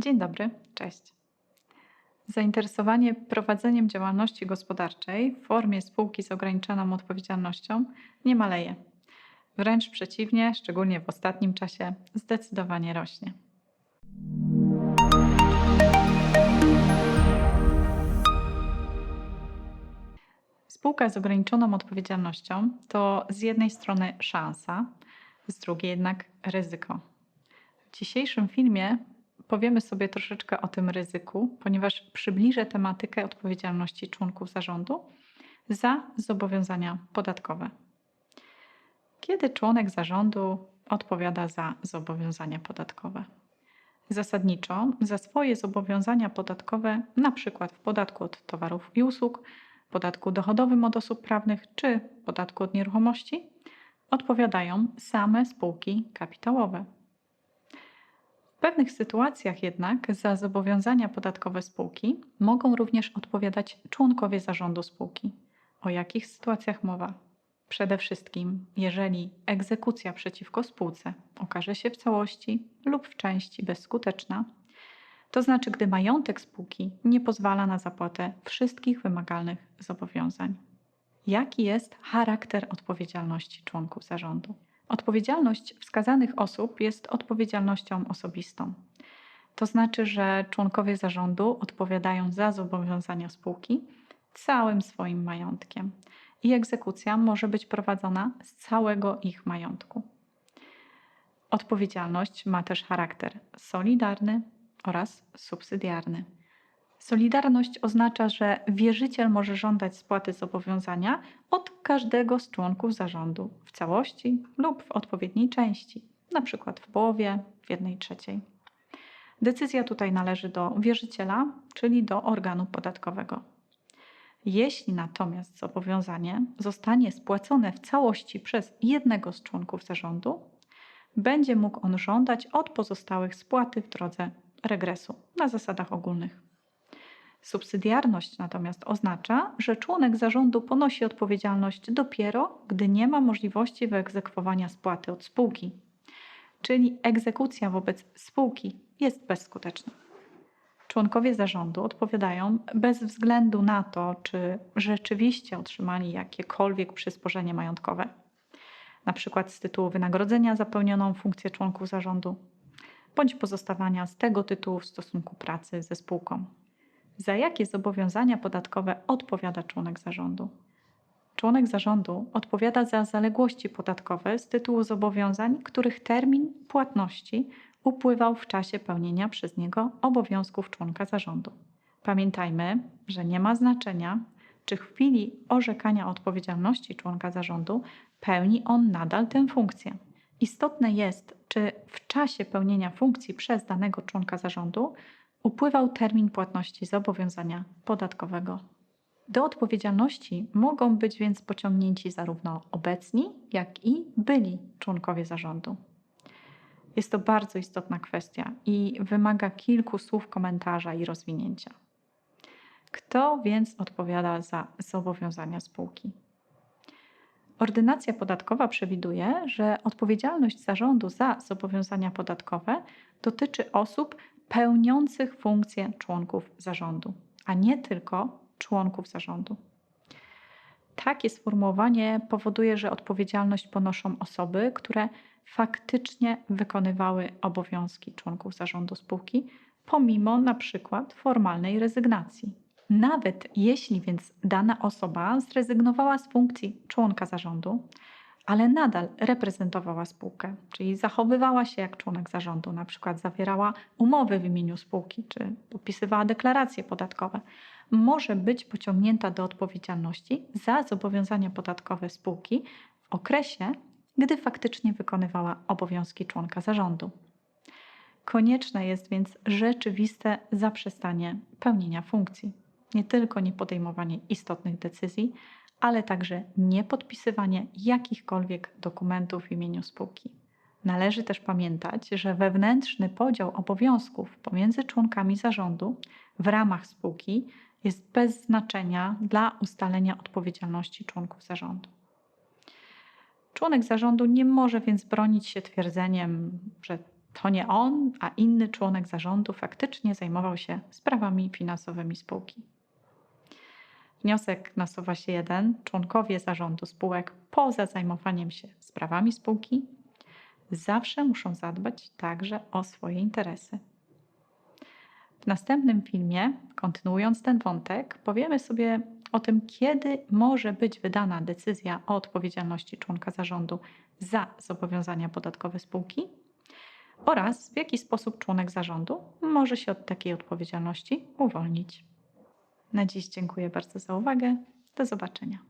Dzień dobry, cześć. Zainteresowanie prowadzeniem działalności gospodarczej w formie spółki z ograniczoną odpowiedzialnością nie maleje. Wręcz przeciwnie, szczególnie w ostatnim czasie, zdecydowanie rośnie. Spółka z ograniczoną odpowiedzialnością to z jednej strony szansa, z drugiej jednak ryzyko. W dzisiejszym filmie powiemy sobie troszeczkę o tym ryzyku, ponieważ przybliżę tematykę odpowiedzialności członków zarządu za zobowiązania podatkowe. Kiedy członek zarządu odpowiada za zobowiązania podatkowe? Zasadniczo za swoje zobowiązania podatkowe, przykład w podatku od towarów i usług, podatku dochodowym od osób prawnych czy podatku od nieruchomości, odpowiadają same spółki kapitałowe. W pewnych sytuacjach jednak za zobowiązania podatkowe spółki mogą również odpowiadać członkowie zarządu spółki. O jakich sytuacjach mowa? Przede wszystkim, jeżeli egzekucja przeciwko spółce okaże się w całości lub w części bezskuteczna, to znaczy, gdy majątek spółki nie pozwala na zapłatę wszystkich wymagalnych zobowiązań. Jaki jest charakter odpowiedzialności członków zarządu? Odpowiedzialność wskazanych osób jest odpowiedzialnością osobistą. To znaczy, że członkowie zarządu odpowiadają za zobowiązania spółki całym swoim majątkiem i egzekucja może być prowadzona z całego ich majątku. Odpowiedzialność ma też charakter solidarny oraz subsydiarny. Solidarność oznacza, że wierzyciel może żądać spłaty zobowiązania od każdego z członków zarządu w całości lub w odpowiedniej części, przykład w połowie, w jednej trzeciej. Decyzja tutaj należy do wierzyciela, czyli do organu podatkowego. Jeśli natomiast zobowiązanie zostanie spłacone w całości przez jednego z członków zarządu, będzie mógł on żądać od pozostałych spłaty w drodze regresu na zasadach ogólnych. Subsydiarność natomiast oznacza, że członek zarządu ponosi odpowiedzialność dopiero, gdy nie ma możliwości wyegzekwowania spłaty od spółki, czyli egzekucja wobec spółki jest bezskuteczna. Członkowie zarządu odpowiadają bez względu na to, czy rzeczywiście otrzymali jakiekolwiek przysporzenie majątkowe, na przykład z tytułu wynagrodzenia za pełnioną funkcję członków zarządu, bądź pozostawania z tego tytułu w stosunku pracy ze spółką za jakie zobowiązania podatkowe odpowiada członek zarządu. Członek zarządu odpowiada za zaległości podatkowe z tytułu zobowiązań, których termin płatności upływał w czasie pełnienia przez niego obowiązków członka zarządu. Pamiętajmy, że nie ma znaczenia, czy w chwili orzekania odpowiedzialności członka zarządu pełni on nadal tę funkcję. Istotne jest, czy w czasie pełnienia funkcji przez danego członka zarządu upływał termin płatności zobowiązania podatkowego. Do odpowiedzialności mogą być więc pociągnięci zarówno obecni, jak i byli członkowie zarządu. Jest to bardzo istotna kwestia i wymaga kilku słów komentarza i rozwinięcia. Kto więc odpowiada za zobowiązania spółki? Ordynacja podatkowa przewiduje, że odpowiedzialność zarządu za zobowiązania podatkowe dotyczy osób pełniących funkcję członków zarządu, a nie tylko członków zarządu. Takie sformułowanie powoduje, że odpowiedzialność ponoszą osoby, które faktycznie wykonywały obowiązki członków zarządu spółki, pomimo na przykład formalnej rezygnacji. Nawet jeśli więc dana osoba zrezygnowała z funkcji członka zarządu, ale nadal reprezentowała spółkę, czyli zachowywała się jak członek zarządu, na przykład zawierała umowy w imieniu spółki czy podpisywała deklaracje podatkowe, może być pociągnięta do odpowiedzialności za zobowiązania podatkowe spółki w okresie, gdy faktycznie wykonywała obowiązki członka zarządu. Konieczne jest więc rzeczywiste zaprzestanie pełnienia funkcji, nie tylko nie podejmowanie istotnych decyzji, ale także nie podpisywanie jakichkolwiek dokumentów w imieniu spółki. Należy też pamiętać, że wewnętrzny podział obowiązków pomiędzy członkami zarządu w ramach spółki jest bez znaczenia dla ustalenia odpowiedzialności członków zarządu. Członek zarządu nie może więc bronić się twierdzeniem, że to nie on, a inny członek zarządu faktycznie zajmował się sprawami finansowymi spółki. Wniosek nasuwa się jeden. Członkowie zarządu spółek poza zajmowaniem się sprawami spółki zawsze muszą zadbać także o swoje interesy. W następnym filmie, kontynuując ten wątek, powiemy sobie o tym, kiedy może być wydana decyzja o odpowiedzialności członka zarządu za zobowiązania podatkowe spółki oraz w jaki sposób członek zarządu może się od takiej odpowiedzialności uwolnić. Na dziś dziękuję bardzo za uwagę. Do zobaczenia.